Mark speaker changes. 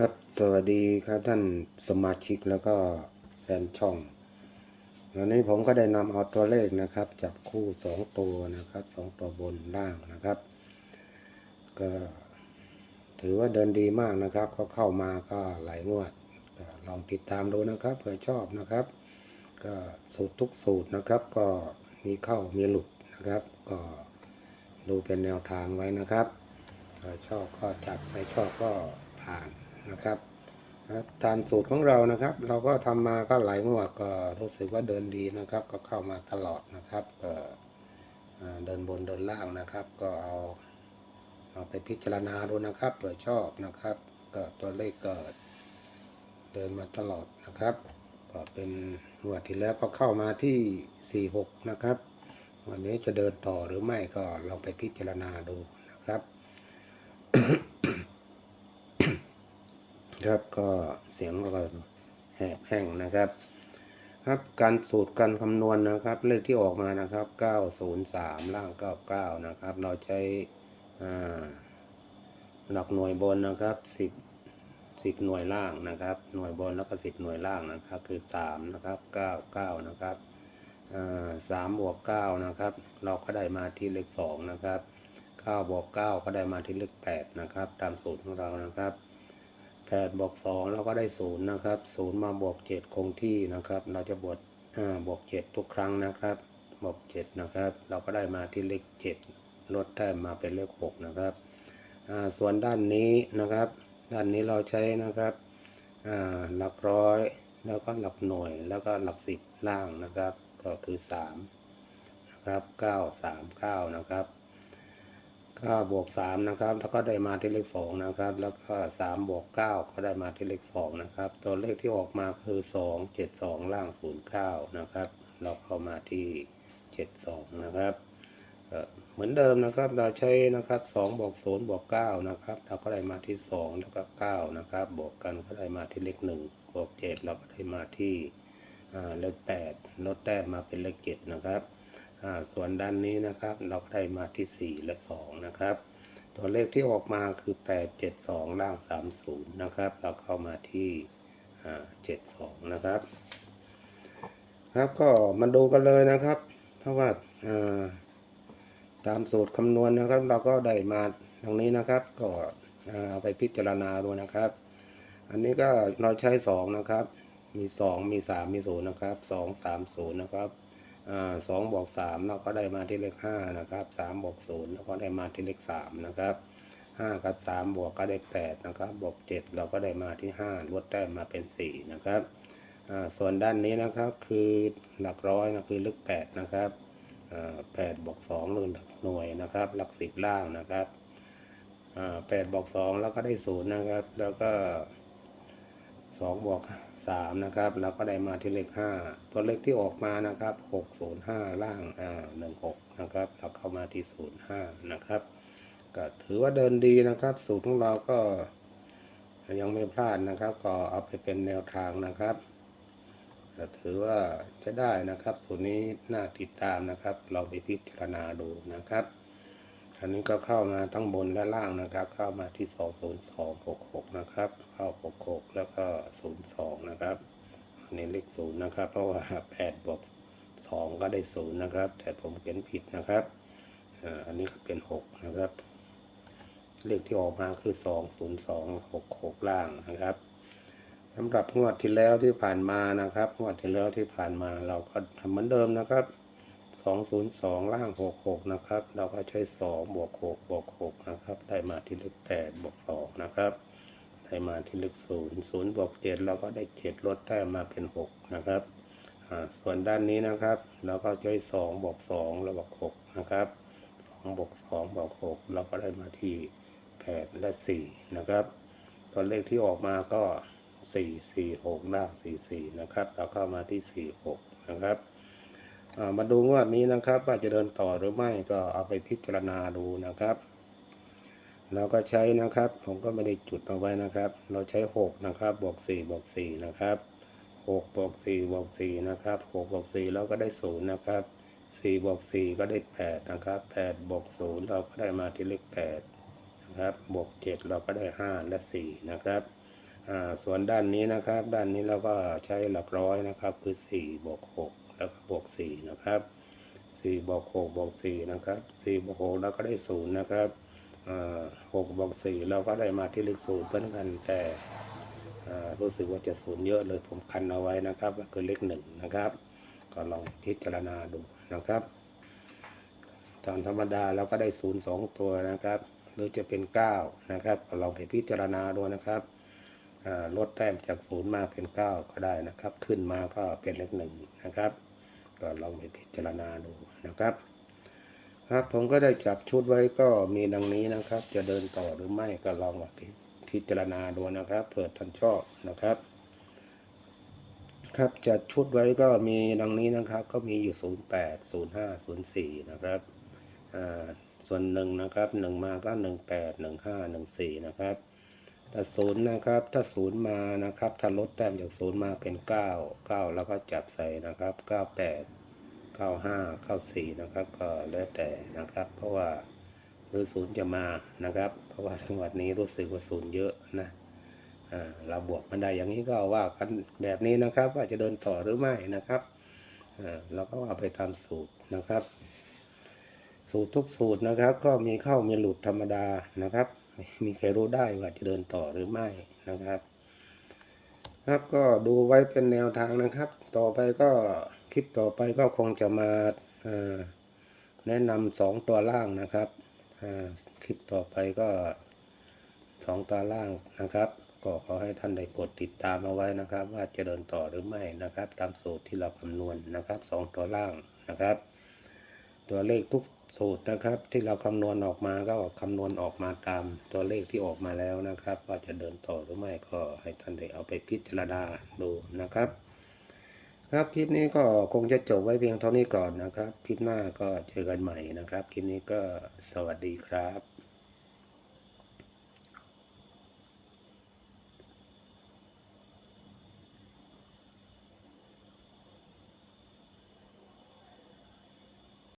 Speaker 1: ครับสวัสดีครับท่านสมาชิกแล้วก็แฟนช่องวันนี้ผมก็ได้นำเอาตัวเลขนะครับจับคู่สองตัวนะครับสองตัวบนล่างนะครับ ก็ถือว่าเดินดีมากนะครับ ก็เข้ามาก็หลายงวดลองติดตามดูนะครับเผื่อชอบนะครับ ก็สูตรทุกสูตรนะครับ ก็มีเข้ามีหลุดนะครับ ก็ดูเป็นแนวทางไว้นะครับชอบก็จัดไม่ชอบก็ผ่าน นะครับตามสูตรของเรานะครับ เราก็ทำมาก็หลายงวดก็รู้สึกว่าเดินดีนะครับ ก็เข้ามาตลอดนะครับเดินบนเดินล่างนะครับ ก็เอาเอาไปพิจารณาดูนะครับเผื่อชอบนะครับก็ตัวเลขก็เดินมาตลอดนะครับก็เป็นงวดที่แล้วก็เข้ามาที่ 46 นะครับวันนี้จะเดินต่อหรือไม่ก็ลองไปพิจารณาดูนะครับ ครับก็เสียงก็แหบแห้งนะครับ ครับการสูตรการคำนวณนะครับ เลขที่ออกมานะครับ 903 ล่าง 99 นะครับ เราใช้หลักหน่วยบนนะครับ 10 10 หน่วยล่างนะครับ หน่วยบนแล้วก็ 10 หน่วยล่างนะครับ คือ 3 นะครับ 99 นะครับอ่า3บวก9นะครับ เราก็ได้มาที่เลข2นะครับ9บวก9ก็ได้มาที่เลข8นะครับ ตามสูตรของเรานะครับ แปดบวกสองเราก็ได้ศูนย์นะครับศูนย์มาบวกเจ็ดคงที่นะครับ เราจะบวกอ่าบวกเจ็ดทุกครั้งนะครับบวกเจ็ดนะครับ เราก็ได้มาที่เลขเจ็ดลดแต้มมาเป็นเลขหกนะครับอ่าส่วนด้านนี้นะครับ ด้านนี้เราใช้นะครับอ่าหลักร้อยแล้วก็หลักหน่วยแล้วก็หลักสิบล่างนะครับ ก็คือสามนะครับเก้าสามเก้านะครับ เก้าบวกสามนะครับ แล้วก็ได้มาที่เลขสองนะครับ แล้วก็สามบวกเก้าก็ได้มาที่เลขสองนะครับ ตัวเลขที่ออกมาคือสองเจ็ดสองล่างศูนย์เก้านะครับ เราเข้ามาที่เจ็ดสองนะครับเหมือนเดิมนะครับเราใช้นะครับสองบวกศูนย์บวกเก้านะครับเราก็ได้มาที่สองแล้วก็เก้านะครับบวกกันก็ได้มาที่เลขหนึ่งบวกเจ็ดเราก็ได้มาที่เลขแปดลดแต้มมาเป็นเลขเจ็ดนะครับ ส่วนด้านนี้นะครับ เราก็ได้มาที่ 4 และ 2 นะครับ ตัวเลขที่ออกมาคือ 8 7 2 ล่าง 30 นะครับ เราเข้ามาที่อ่า72 นะครับ ครับก็มาดูกันเลยนะครับ เพราะว่าอ่าตามสูตรคำนวณนะครับ เราก็ได้มาทางนี้นะครับ ก็อ่าเอาไปพิจารณาดูนะครับ อันนี้ก็เราใช้ 2 นะครับ มี 2 มี 3 มี0นะครับ 2 3 0 นะครับ สองบวกสามเราก็ได้มาที่เลขห้านะครับสามบวกศูนย์เราก็ได้มาที่เลขสามนะครับห้ากับสามบวกก็ได้แปดนะครับบวกเจ็ดเราก็ได้มาที่ห้าลดแต้มมาเป็นสี่นะครับส่วนด้านนี้นะครับคือหลักร้อยนะคือเลขแปดนะครับแปดบวกสองหรือหลักหน่วยนะครับ หลักสิบล่างนะครับแปดบวกสองแล้วก็ได้ศูนย์นะครับ แล้วก็ สองบวกสามนะครับแล้วก็ได้มาที่เลขห้าตัวเลขที่ออกมานะครับหกศูนย์ห้าล่างอ่าหนึ่งหกนะครับ เราเข้ามาที่ศูนย์ห้านะครับ ก็ถือว่าเดินดีนะครับสูตรของเราก็ยังไม่พลาดนะครับ ก็เอาไปเป็นแนวทางนะครับก็ถือว่าจะได้นะครับ สูตรนี้น่าติดตามนะครับ เราไปพิจารณาดูนะครับ อันนี้ก็เข้ามาทั้งบนและล่างนะครับ เข้ามาที่ 20266 นะครับ เข้า 66 แล้วก็ 02 นะครับอันนี้เลข0นะครับ เพราะว่า 8 บวก 2 ก็ได้ 0 นะครับ แต่ผมเขียนผิดนะครับอันนี้ก็เป็น 6 นะครับ เลขที่ออกมาคือ 20266 ล่างนะครับสำหรับงวดที่แล้วที่ผ่านมานะครับงวดที่แล้วที่ผ่านมาเราก็ทำเหมือนเดิมนะครับ 202 ล่าง 66 นะครับ เราก็ใช้ 2 บวก 6 บวก 6 นะครับ ได้มาที่เลข8บวก 2 นะครับ ได้มาที่เลข0 0 บวก 7 เราก็ได้ 7 ลดแต้มมาเป็น 6 นะครับอ่าส่วนด้านนี้นะครับ เราก็ใช้ 2 บวก 2 แล้วบวก 6 นะครับ 2 บวก 2 บวก 6 เราก็ได้มาที่ 8 และ 4 นะครับ ตัวเลขที่ออกมาก็ 4 4 6ล่าง4 4 นะครับ เราเข้ามาที่ 4 6 นะครับ มาดูงวดนี้นะครับ ว่าจะเดินต่อหรือไม่ก็เอาไปพิจารณาดูนะครับเราก็ใช้นะครับ ผมก็ไม่ได้จุดเอาไว้นะครับ เราใช้หกนะครับบวกสี่บวกสี่นะครับหกบวกสี่บวกสี่นะครับหกบวกสี่เราก็ได้ศูนย์นะครับสี่บวกสี่ก็ได้แปดนะครับแปดบวกศูนย์เราก็ได้มาที่เลขแปดนะครับบวกเจ็ดเราก็ได้ห้าและสี่นะครับ ส่วนด้านนี้นะครับ ด้านนี้เราก็ใช้หลักร้อยนะครับ คือ4บวก6แล้วก็บวก4นะครับ4บวก6บวก4นะครับ4บวก6เราก็ได้ศูนย์นะครับ6บวก4เราก็ได้มาที่เลขศูนย์เหมือนกันแต่รู้สึกว่าจะศูนย์เยอะเลยผมคันเอาไว้นะครับก็คือเลขหนึ่งนะครับ ก็ลองพิจารณาดูนะครับตามธรรมดาเราก็ได้ศูนย์สองตัวนะครับ หรือจะเป็นเก้านะครับก็ลองไปพิจารณาดูนะครับ ลดแต้มจากศูนย์มาเป็นเก้าก็ได้นะครับ ขึ้นมาก็เป็นเลขหนึ่งนะครับ ก็ลองไปพิจารณาดูนะครับ ครับผมก็ได้จับชุดไว้ก็มีดังนี้นะครับ จะเดินต่อหรือไม่ก็ลองมาพิจารณาดูนะครับเผื่อท่านชอบนะครับครับจัดชุดไว้ก็มีดังนี้นะครับ ก็มีอยู่ 08 05 04 นะครับอ่าส่วนหนึ่งนะครับหนึ่งมาก็ 18 15 14 นะครับ ถ้าศูนย์นะครับ ถ้าศูนย์มานะครับ ถ้าลดแต้มจากศูนย์มาเป็น9 9แล้วก็จับใส่นะครับ98 95 94นะครับ ก็แล้วแต่นะครับ เพราะว่าหรือศูนย์จะมานะครับ เพราะว่าจังหวัดนี้รู้สึกว่าศูนย์เยอะนะเราบวกมันได้อย่างนี้ก็ว่ากันแบบนี้นะครับ ว่าจะเดินต่อหรือไม่นะครับเราก็ว่าไปตามสูตรนะครับ สูตรทุกสูตรนะครับ ก็มีเข้ามีหลุดธรรมดานะครับ มีใครรู้ได้ว่าจะเดินต่อหรือไม่นะครับ ครับก็ดูไว้เป็นแนวทางนะครับ ต่อไปก็คลิปต่อไปก็คงจะมาแนะนำสองตัวล่างนะครับคลิปต่อไปก็สองตาล่างนะครับ ก็ขอให้ท่านได้กดติดตามเอาไว้นะครับ ว่าจะเดินต่อหรือไม่นะครับ ตามสูตรที่เราคำนวณนะครับสองตัวล่างนะครับ ตัวเลขทุกสูตรนะครับ ที่เราคำนวณออกมาก็คำนวณออกมาตามตัวเลขที่ออกมาแล้วนะครับ ว่าจะเดินต่อหรือไม่ก็ให้ท่านได้เอาไปพิจารณาดูนะครับ ครับคลิปนี้ก็คงจะจบไว้เพียงเท่านี้ก่อนนะครับ คลิปหน้าก็เจอกันใหม่นะครับ คลิปนี้ก็สวัสดีครับ